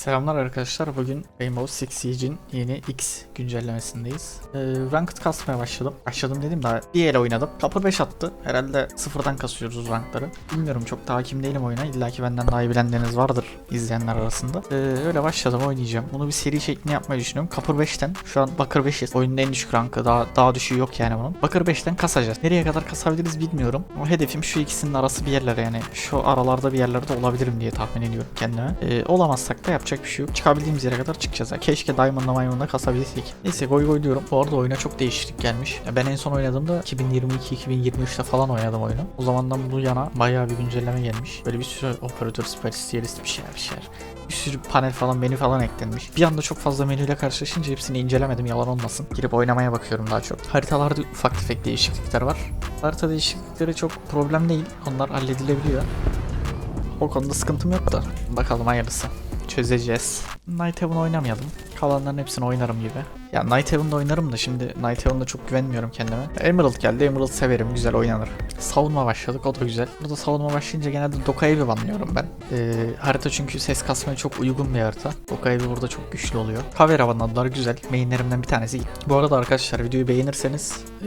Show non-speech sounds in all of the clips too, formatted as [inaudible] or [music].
Selamlar arkadaşlar. Bugün Rainbow Six Siege'in yeni X güncellemesindeyiz. Ee, Ranked kasmaya başladım. Başladım dedim daha bir el oynadım. Kapı 5 attı. Herhalde sıfırdan kasıyoruz rankları. Bilmiyorum çok da hakim değilim oyuna. İlla ki benden daha iyi bilenleriniz vardır izleyenler arasında. Ee, öyle başladım oynayacağım. Bunu bir seri şeklinde yapmayı düşünüyorum. Kapı 5'ten şu an Bakır 5'iz. Oyunun en düşük rankı. Daha, daha düşüğü yok yani bunun. Bakır 5'ten kasacağız. Nereye kadar kasabiliriz bilmiyorum. O hedefim şu ikisinin arası bir yerlere yani. Şu aralarda bir yerlerde olabilirim diye tahmin ediyorum kendime. Ee, olamazsak da yapacak bir şey yok. Çıkabildiğimiz yere kadar çıkacağız. Ya. Keşke Diamond'la Maymun'la kasabilsek. Neyse goy goy diyorum. Bu arada oyuna çok değişiklik gelmiş. Ya ben en son oynadığımda 2022-2023'te falan oynadım oyunu. O zamandan bu yana bayağı bir güncelleme gelmiş. Böyle bir sürü operatör, spesialist bir şeyler bir şeyler. Bir sürü panel falan menü falan eklenmiş. Bir anda çok fazla menüyle karşılaşınca hepsini incelemedim yalan olmasın. Girip oynamaya bakıyorum daha çok. Haritalarda ufak tefek değişiklikler var. Harita değişiklikleri çok problem değil. Onlar halledilebiliyor. O konuda sıkıntım yok da. Bakalım hayırlısı. Çözeceğiz. Night Heaven oynamayalım. Kalanların hepsini oynarım gibi. Ya Night Heaven'da oynarım da şimdi Night Heaven'da çok güvenmiyorum kendime. Emerald geldi. Emerald severim. Güzel oynanır. Savunma başladık. O da güzel. Burada savunma başlayınca genelde Doka'yı bir banlıyorum ben. Ee, harita çünkü ses kasmaya çok uygun bir harita. Doka'yı burada çok güçlü oluyor. Kavera banladılar. Güzel. Mainlerimden bir tanesi. Bu arada arkadaşlar videoyu beğenirseniz e,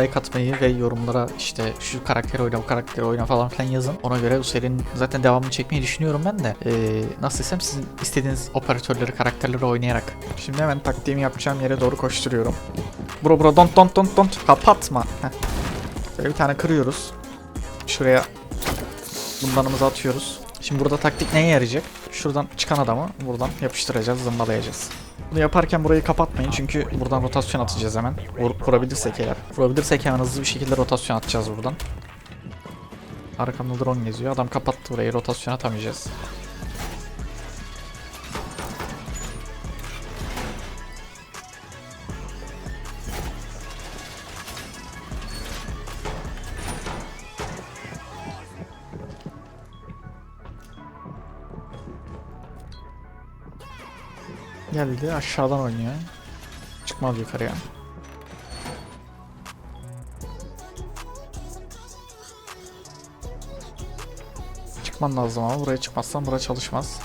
like atmayı ve yorumlara işte şu karakteri oyna bu karakteri oyna falan filan yazın. Ona göre bu serinin zaten devamını çekmeyi düşünüyorum ben de. E, nasıl desem sizin istediğiniz operatörleri karakterleri oynayarak. Şimdi hemen taktiğimi yapacağım yere doğru koşturuyorum. Bro bro don't don't don't don't kapatma. Heh. Böyle bir tane kırıyoruz. Şuraya bundanımızı atıyoruz. Şimdi burada taktik neye yarayacak? Şuradan çıkan adamı buradan yapıştıracağız, zımbalayacağız. Bunu yaparken burayı kapatmayın çünkü buradan rotasyon atacağız hemen. Vur, vurabilirsek eğer. Vurabilirsek hemen hızlı bir şekilde rotasyon atacağız buradan. Arkamda drone geziyor. Adam kapattı burayı. Rotasyon atamayacağız. Geldi aşağıdan oynuyor. Çıkmaz yukarıya. Çıkman lazım ama buraya çıkmazsan buraya çalışmaz.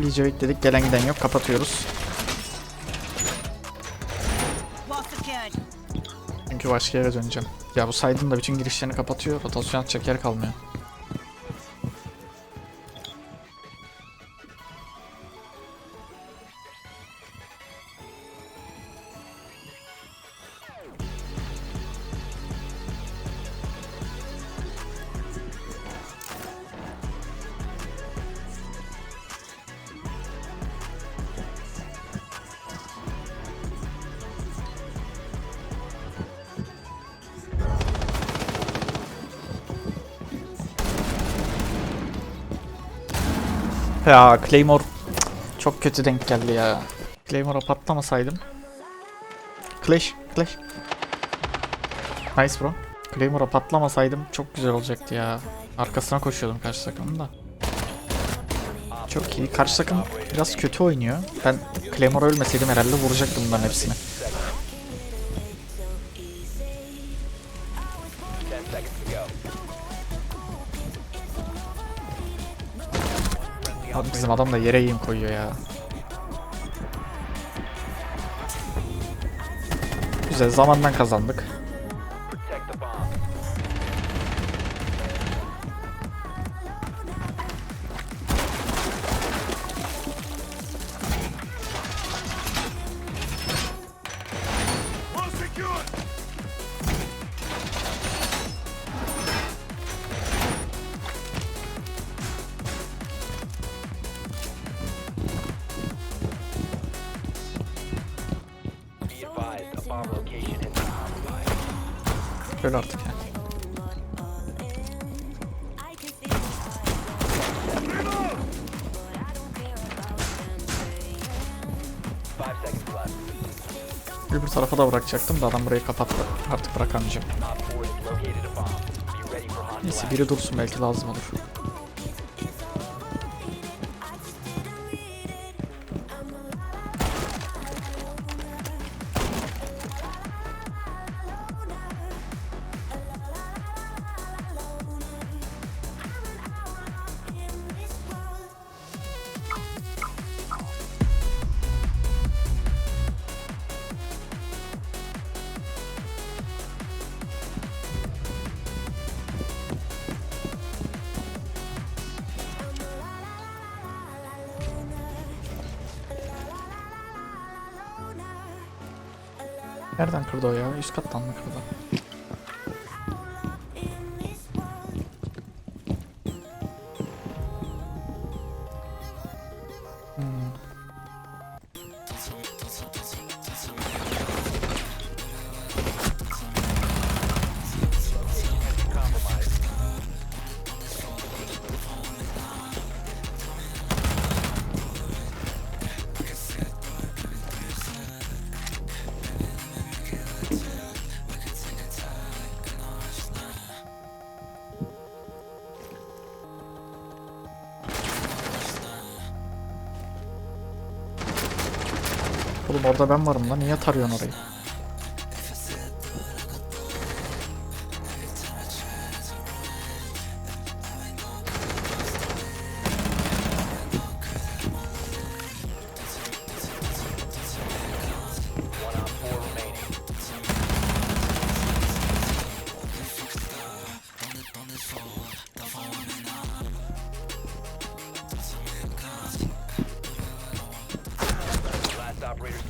Licevik dedik gelen giden yok kapatıyoruz. Çünkü başka yere döneceğim. Ya bu saydın da bütün girişlerini kapatıyor. Rotasyon atacak yer kalmıyor. Ya Claymore çok kötü denk geldi ya. Claymore'a patlamasaydım. Clash, Clash. Nice bro. Claymore'a patlamasaydım çok güzel olacaktı ya. Arkasına koşuyordum karşı takımın da. Çok iyi. Karşı takım biraz kötü oynuyor. Ben Claymore ölmeseydim herhalde vuracaktım bunların hepsini. Bizim adam da yere eğim koyuyor ya. Güzel zamandan kazandık. Öyle artık ya. Öbür tarafa da bırakacaktım da adam burayı kapattı. Artık bırakamayacağım. Op 4 has located a bomb. Be ready for hostile Neyse biri dursun belki lazım olur. Nereden kırdı o ya? Üst kattan mı kırdı? Oğlum orada ben varım lan. Niye tarıyorsun orayı?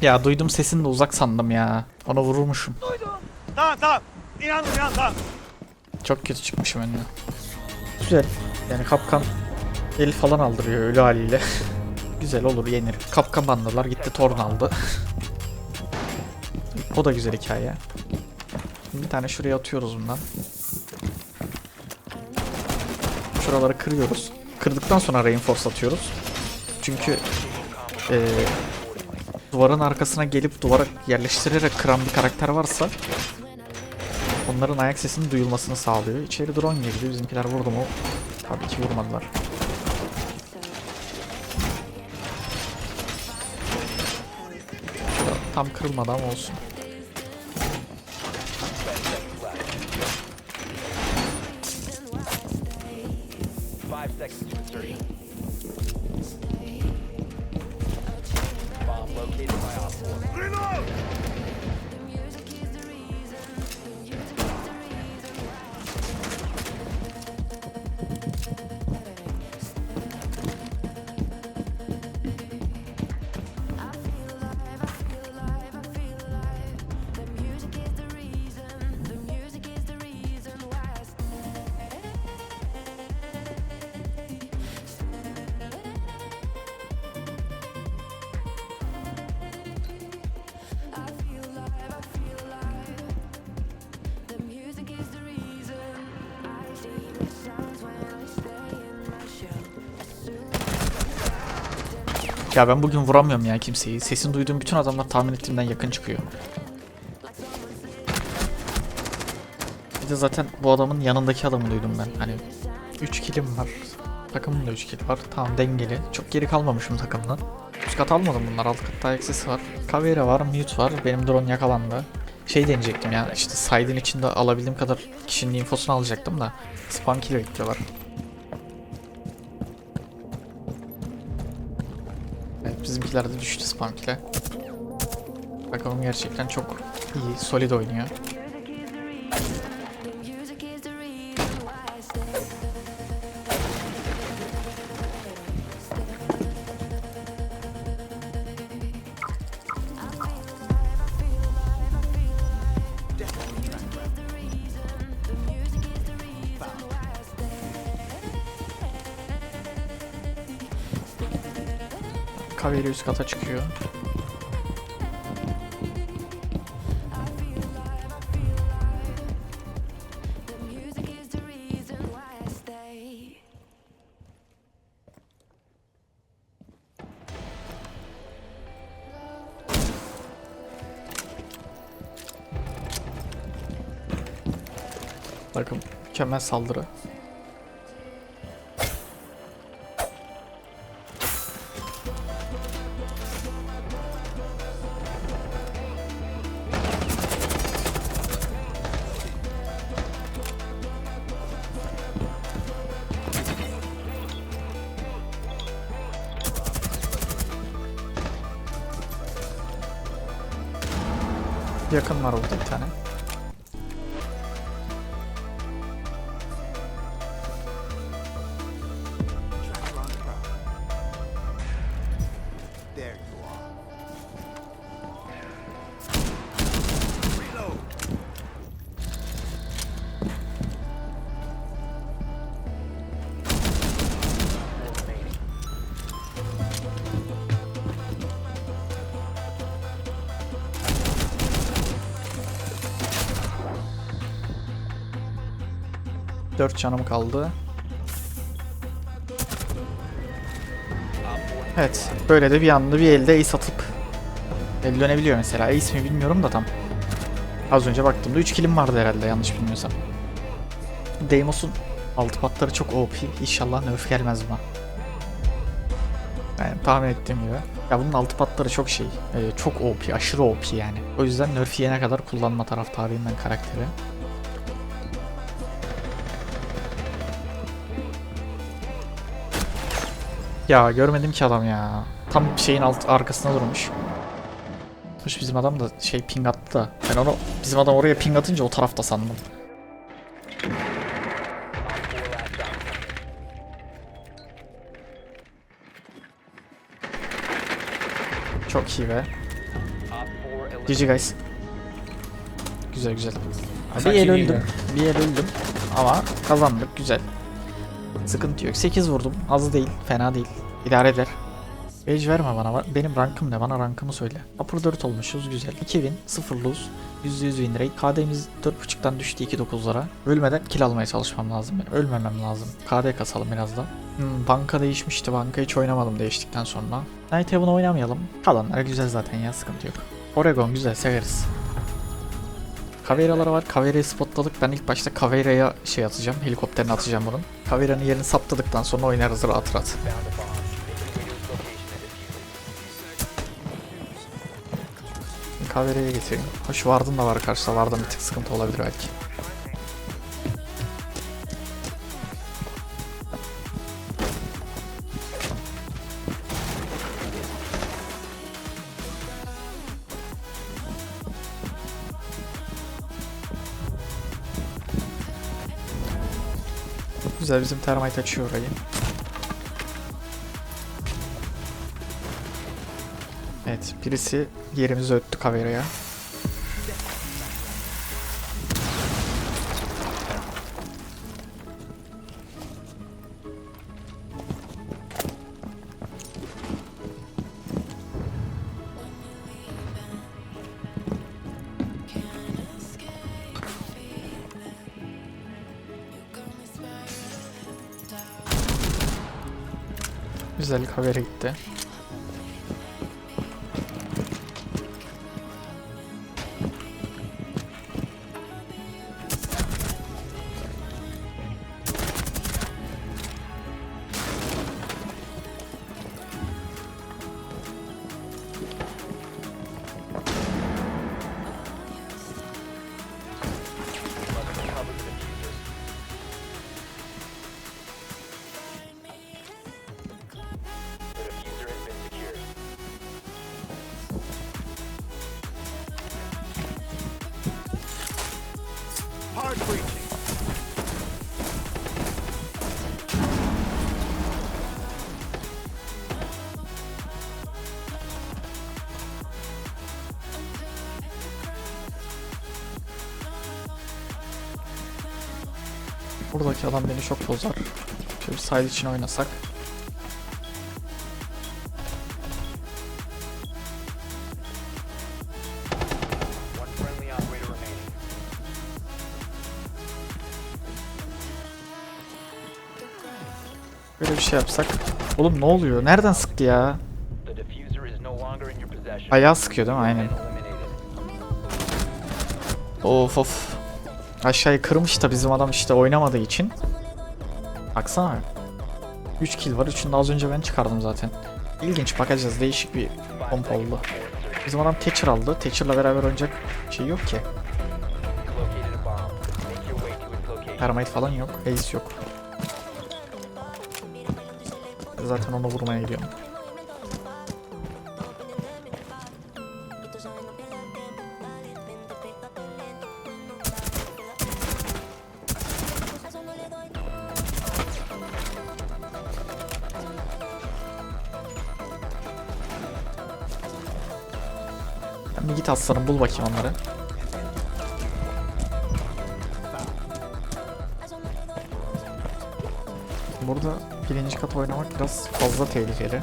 Ya duydum sesini de uzak sandım ya. Ona vururmuşum. Tamam tamam. İnandım inandım tamam. Çok kötü çıkmışım önüne. Güzel. Yani kapkan el falan aldırıyor ölü haliyle. [laughs] güzel olur yenir. Kapkan bandalar gitti torn aldı. [laughs] o da güzel hikaye. Bir tane şuraya atıyoruz bundan. Şuraları kırıyoruz. Kırdıktan sonra reinforce atıyoruz. Çünkü eee, duvarın arkasına gelip duvara yerleştirerek kıran bir karakter varsa onların ayak sesinin duyulmasını sağlıyor. İçeri drone girdi. Bizimkiler vurdu mu? Tabii ki vurmadılar. Tam kırılmadı ama olsun. Ya ben bugün vuramıyorum ya kimseyi. Sesini duyduğum bütün adamlar tahmin ettiğimden yakın çıkıyor. Bir de zaten bu adamın yanındaki adamı duydum ben. Hani 3 kilim var. Takımın da 3 kill var. Tamam dengeli. Çok geri kalmamışım takımdan. Üst kat almadım bunlar. Alt katta sesi var. Kavera var, mute var. Benim drone yakalandı. Şey deneyecektim ya işte side'in içinde alabildiğim kadar kişinin infosunu alacaktım da spam kill bekliyorlar. Bizimkiler düştü spam kill'e. Bakalım gerçekten çok iyi, solid oynuyor. Üst kata çıkıyor. Bakın mükemmel saldırı. Yakın var 4 canım kaldı. Evet. Böyle de bir anda bir elde ace atıp el dönebiliyor mesela. Ace mi bilmiyorum da tam. Az önce baktığımda 3 killim vardı herhalde yanlış bilmiyorsam. Deimos'un altı patları çok OP. İnşallah nerf gelmez buna. Yani tahmin ettiğim gibi. Ya bunun altı patları çok şey. e, çok OP. Aşırı OP yani. O yüzden nerf yene kadar kullanma taraftarıyım ben karakteri. Ya görmedim ki adam ya. Tam şeyin alt arkasına durmuş. Hoş bizim adam da şey ping attı da. Ben onu bizim adam oraya ping atınca o tarafta sandım. Çok iyi be. Op 4 eliminated. GG guys. Güzel güzel. Bir Çok el öldüm. Bir el öldüm. Ama kazandık. Güzel. Sıkıntı yok. 8 vurdum. Az değil. Fena değil. İdare eder. Age verme bana. Benim rankım ne? Bana rankımı söyle. Upper 4 olmuşuz. Güzel. 2000. 0 lose. %100 win rate. KD'miz 4.5'tan düştü 2.9'lara. Ölmeden kill almaya çalışmam lazım. benim. Ölmemem lazım. KD kasalım biraz da. Hmm, banka değişmişti. Banka hiç oynamadım değiştikten sonra. Night Heaven oynamayalım. Kalanlar güzel zaten ya. Sıkıntı yok. Oregon güzel. Severiz. Caveira'ları var. Caveira'yı spotladık. Ben ilk başta Caveira'ya şey atacağım. Helikopterini atacağım bunun. Caveira'nın yerini saptadıktan sonra oynarız rahat rahat. Caveira'ya getireyim. Hoş Ward'ın da var karşıda. Ward'ın bir tık sıkıntı olabilir belki. Güzel bizim termite açıyor orayı. Evet birisi yerimizi öttü kameraya. Güzel habere gitti. Adam beni çok bozar. Şöyle bir side için oynasak. Böyle bir şey yapsak. Oğlum ne oluyor? Nereden sıktı ya? Ayağı sıkıyor değil mi? Aynen. Of of. Aşağıyı kırmış da bizim adam işte oynamadığı için. Baksana. 3 kill var. Üçünü de az önce ben çıkardım zaten. İlginç bakacağız. Değişik bir komp oldu. Bizim adam Thatcher aldı. Thatcher'la beraber oynayacak şey yok ki. Termite falan yok. Ace yok. Zaten onu vurmaya gidiyorum. Aslanım bul bakayım onları. Burada birinci kat oynamak biraz fazla tehlikeli.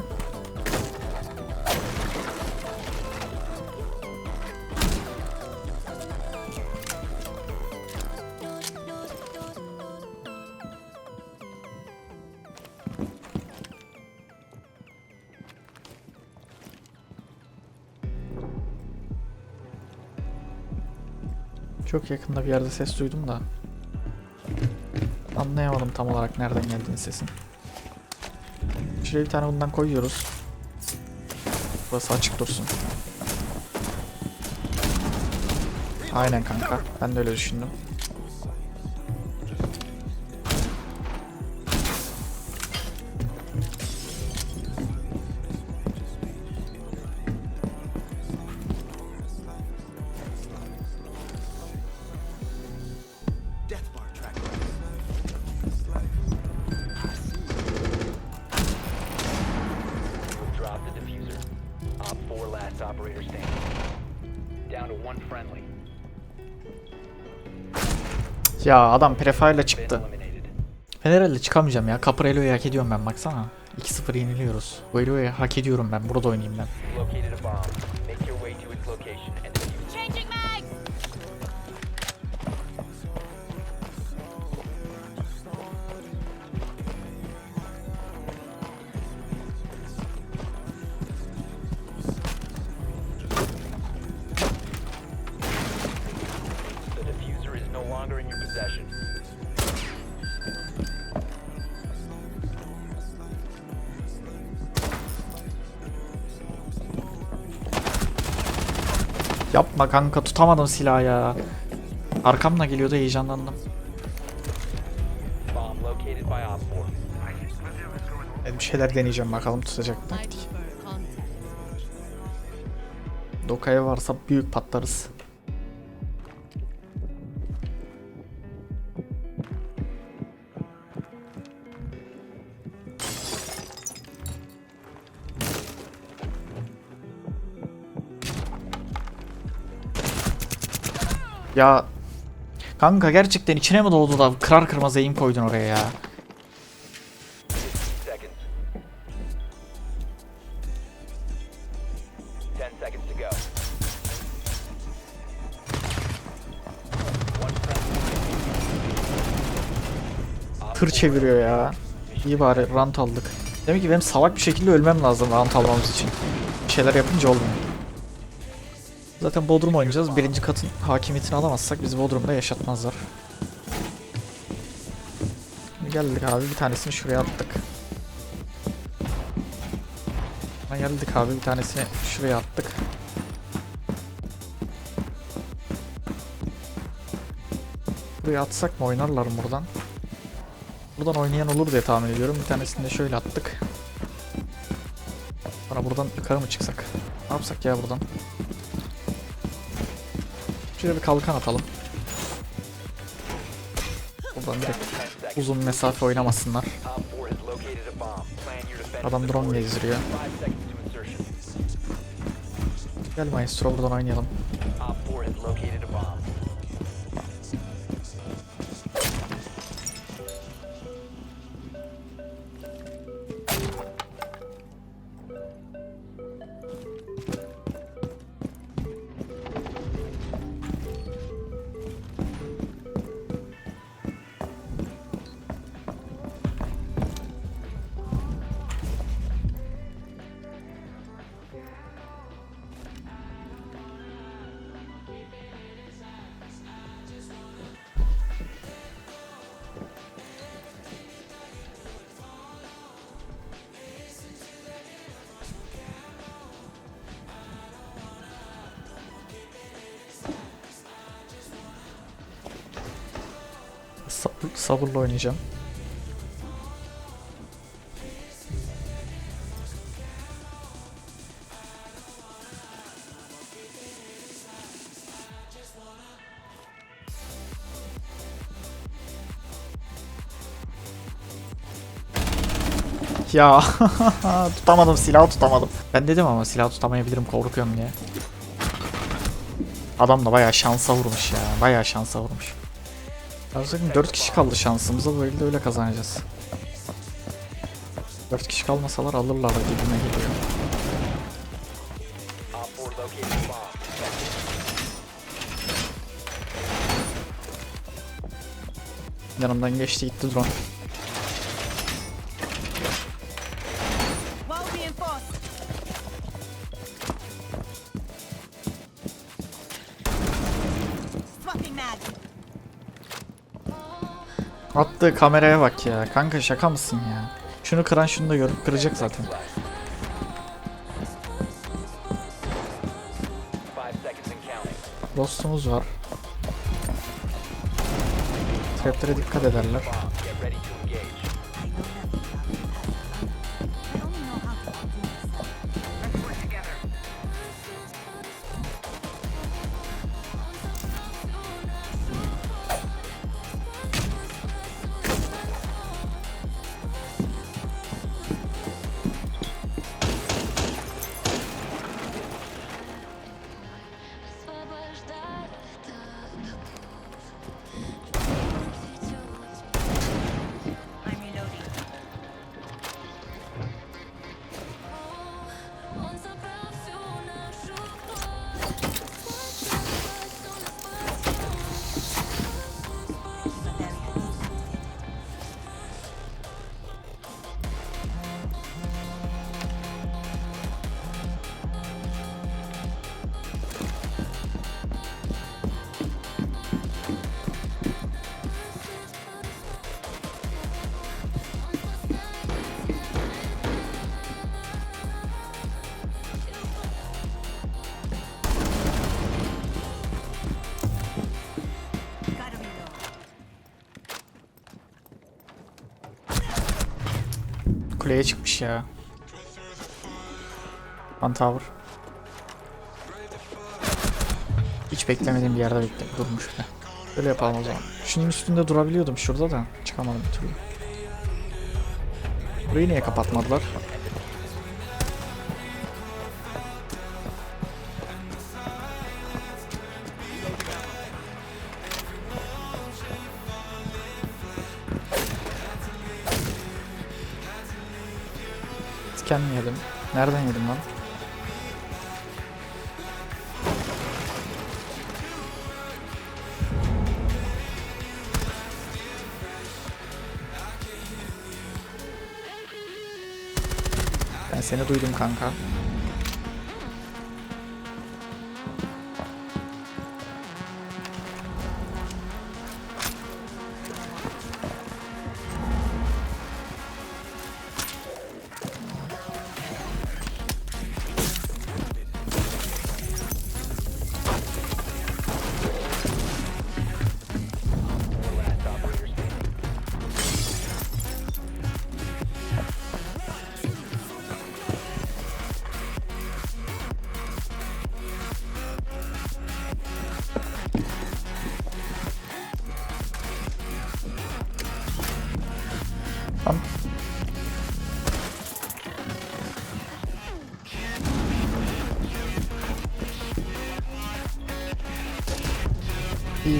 Çok yakında bir yerde ses duydum da. Anlayamadım tam olarak nereden geldiğini sesin. Şuraya bir tane bundan koyuyoruz. Burası açık dursun. Aynen kanka. Ben de öyle düşündüm. Operator standing. Down to one friendly. Ya adam Been çıktı. herhalde çıkamayacağım ya. Caprello'yu hak ediyorum ben baksana. 2-0 yeniliyoruz. Bu Elo'yu hak ediyorum ben. Burada oynayayım ben. Yapma kanka tutamadım silahı ya. Arkamla geliyordu heyecanlandım. Bomb located by Op 4. Ben bir şeyler deneyeceğim bakalım tutacak mı. Dokaya varsa büyük patlarız. Ya kanka gerçekten içine mi doğdu da kırar kırmaz eğim koydun oraya ya. 15 seconds. 10 seconds to go. One friendly. Op Tır 4 çeviriyor ya. İyi bari rant aldık. Demek ki benim salak bir şekilde ölmem lazım rant almamız için. Bir şeyler yapınca olmuyor. Zaten Bodrum oynayacağız. Birinci katın hakimiyetini alamazsak bizi Bodrum'da yaşatmazlar. Geldik abi bir tanesini şuraya attık. Geldik abi bir tanesini şuraya attık. Buraya atsak mı oynarlar buradan? Buradan oynayan olur diye tahmin ediyorum. Bir tanesini de şöyle attık. Sonra buradan yukarı mı çıksak? Ne yapsak ya buradan? Şöyle bir kalkan atalım. Buradan direkt 10 seconds. uzun mesafe oynamasınlar. Op 4 has located a bomb. Plan your defense Adam drone gezdiriyor. 5 seconds to insertion. Gel Maestro buradan oynayalım. Sabır, sabırla oynayacağım. Ya [laughs] tutamadım silahı tutamadım. Ben dedim ama silahı tutamayabilirim korkuyorum diye. Adam da bayağı şansa vurmuş ya. Bayağı şansa vurmuş. Yazık 4 kişi kaldı şansımıza bu elde öyle kazanacağız. 4 kişi kalmasalar alırlar gibime geliyor. Op 4 located a bomb. Yanımdan geçti gitti drone. Attığı kameraya bak ya. Kanka şaka mısın ya? Şunu kıran şunu da görüp kıracak zaten. Dostumuz var. Traplere dikkat ederler. Kuleye çıkmış ya. One. Hiç beklemediğim bir yerde bekle durmuş bile. Böyle yapalım o zaman. Şunun üstünde durabiliyordum şurada da çıkamadım bir türlü. Burayı niye kapatmadılar? Nereden yedim lan? Ben seni duydum kanka.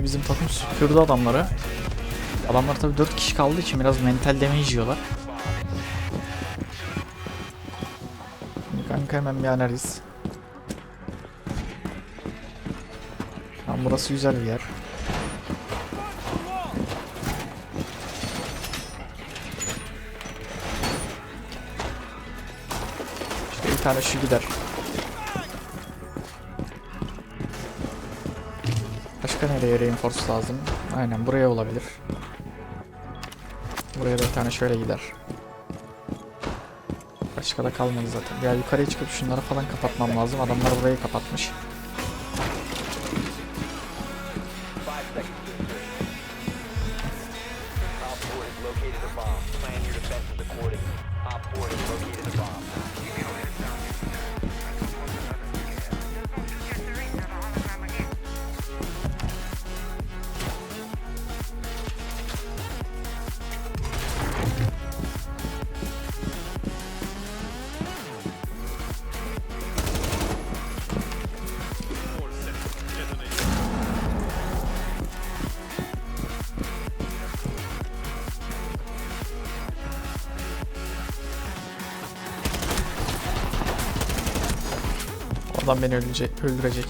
Bizim takım süpürdü adamları. Adamlar tabii 4 kişi kaldığı için biraz mental damage yiyorlar. Kanka hemen bir analiz. Tamam burası güzel bir yer. İşte bir tane şu gider. Başka nereye reinforce lazım? Aynen buraya olabilir. Buraya da bir tane şöyle gider. Başka da kalmadı zaten. Ya yukarıya çıkıp şunları falan kapatmam lazım. Adamlar burayı kapatmış. Adam beni öldürecek. öldürecek.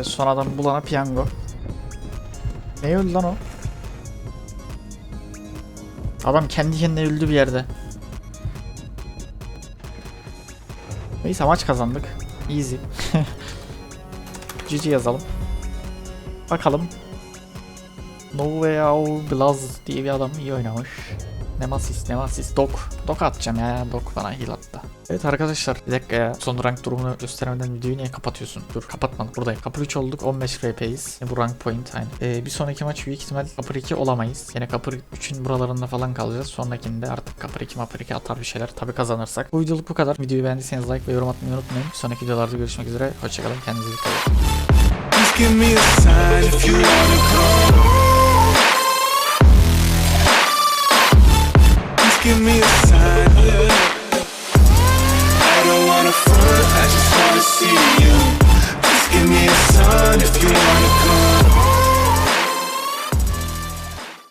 Evet son adam bulana piyango. Ne öldü lan o? Adam kendi kendine öldü bir yerde. Neyse maç kazandık. Easy. [laughs] GG yazalım. Bakalım. No Way Out Blaz diye bir adam iyi oynamış. Nemesis, Nemesis, Dok. Dok atacağım ya, Dok bana heal attı. Evet arkadaşlar bir dakika ya son rank durumunu göstermeden videoyu niye kapatıyorsun? Dur kapatmadım buradayım. Kapı 3 olduk 15 FP'yiz. Bu rank point aynı. Ee, bir sonraki maç büyük ihtimal kapı 2 olamayız. Yine kapı 3'ün buralarında falan kalacağız. Sonrakinde artık kapı 2 mapı 2 atar bir şeyler. Tabi kazanırsak. Bu videoluk bu kadar. Videoyu beğendiyseniz like ve yorum atmayı unutmayın. Bir sonraki videolarda görüşmek üzere. Hoşçakalın kendinize dikkat edin. give me a sign. Yeah. I don't wanna front, I just wanna see you. Just give me a sign if you wanna come.